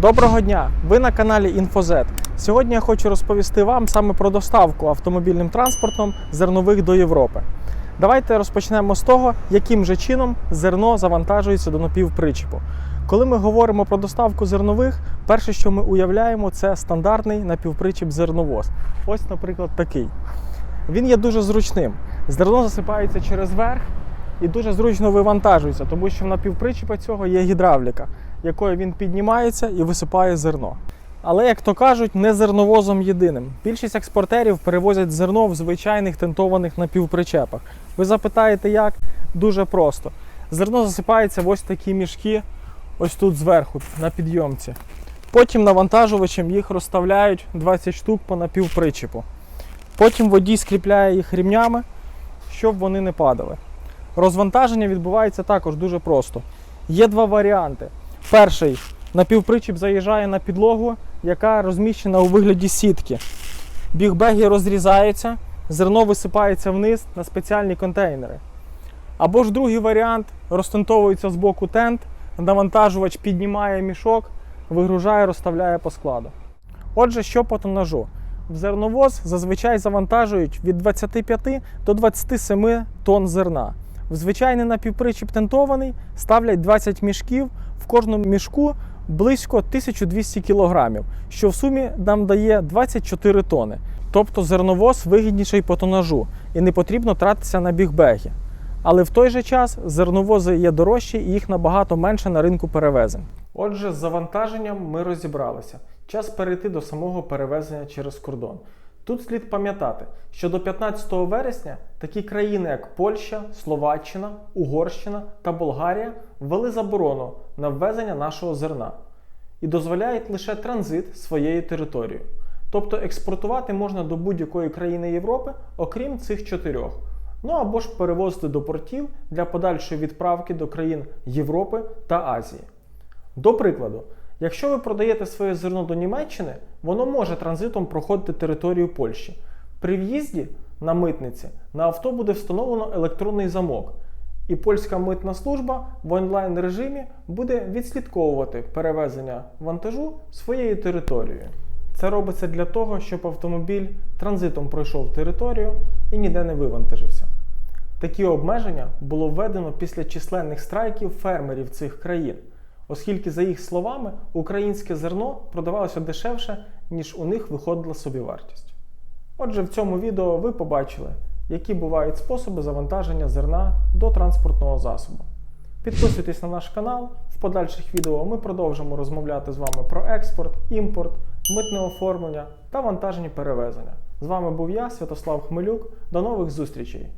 Доброго дня! Ви на каналі InfoZ. Сьогодні я хочу розповісти вам саме про доставку автомобільним транспортом зернових до Європи. Давайте розпочнемо з того, яким же чином зерно завантажується до напівпричепу. Коли ми говоримо про доставку зернових, перше, що ми уявляємо, це стандартний напівпричеп зерновоз. Ось, наприклад, такий. Він є дуже зручним. Зерно засипається через верх і дуже зручно вивантажується, тому що в напівпричепа цього є гідравліка, якою він піднімається і висипає зерно. Але, як то кажуть, не зерновозом єдиним. Більшість експортерів перевозять зерно в звичайних тентованих напівпричепах. Ви запитаєте, як? Дуже просто. Зерно засипається в ось такі мішки, ось тут зверху, на підйомці. Потім навантажувачем їх розставляють 20 штук по напівпричепу. Потім водій скріпляє їх рівнями, щоб вони не падали. Розвантаження відбувається також дуже просто. Є два варіанти. Перший напівпричіп заїжджає на підлогу, яка розміщена у вигляді сітки. Бігбеги розрізаються, зерно висипається вниз на спеціальні контейнери. Або ж другий варіант розтентовується з боку тент, навантажувач піднімає мішок, вигружає, розставляє по складу. Отже, що по тонажу? В зерновоз зазвичай завантажують від 25 до 27 тонн зерна. В звичайний напівпричіп тентований ставлять 20 мішків, в кожному мішку близько 1200 кг, що в сумі нам дає 24 тони. Тобто зерновоз вигідніший по тонажу і не потрібно тратитися на бігбеги. Але в той же час зерновози є дорожчі і їх набагато менше на ринку перевезень. Отже, з завантаженням ми розібралися. Час перейти до самого перевезення через кордон. Тут слід пам'ятати, що до 15 вересня такі країни, як Польща, Словаччина, Угорщина та Болгарія ввели заборону на ввезення нашого зерна і дозволяють лише транзит своєю територією. Тобто експортувати можна до будь-якої країни Європи, окрім цих чотирьох. Ну або ж перевозити до портів для подальшої відправки до країн Європи та Азії. До прикладу, якщо ви продаєте своє зерно до Німеччини, воно може транзитом проходити територію Польщі. При в'їзді на митниці на авто буде встановлено електронний замок, і польська митна служба в онлайн режимі буде відслідковувати перевезення вантажу своєю територією. Це робиться для того, щоб автомобіль транзитом пройшов територію і ніде не вивантажився. Такі обмеження було введено після численних страйків фермерів цих країн, оскільки, за їх словами, українське зерно продавалося дешевше, ніж у них виходила собівартість. Отже, в цьому відео ви побачили, які бувають способи завантаження зерна до транспортного засобу. Підписуйтесь на наш канал. В подальших відео ми продовжимо розмовляти з вами про експорт, імпорт, митне оформлення та вантажні перевезення. З вами був я, Святослав Хмелюк. До нових зустрічей!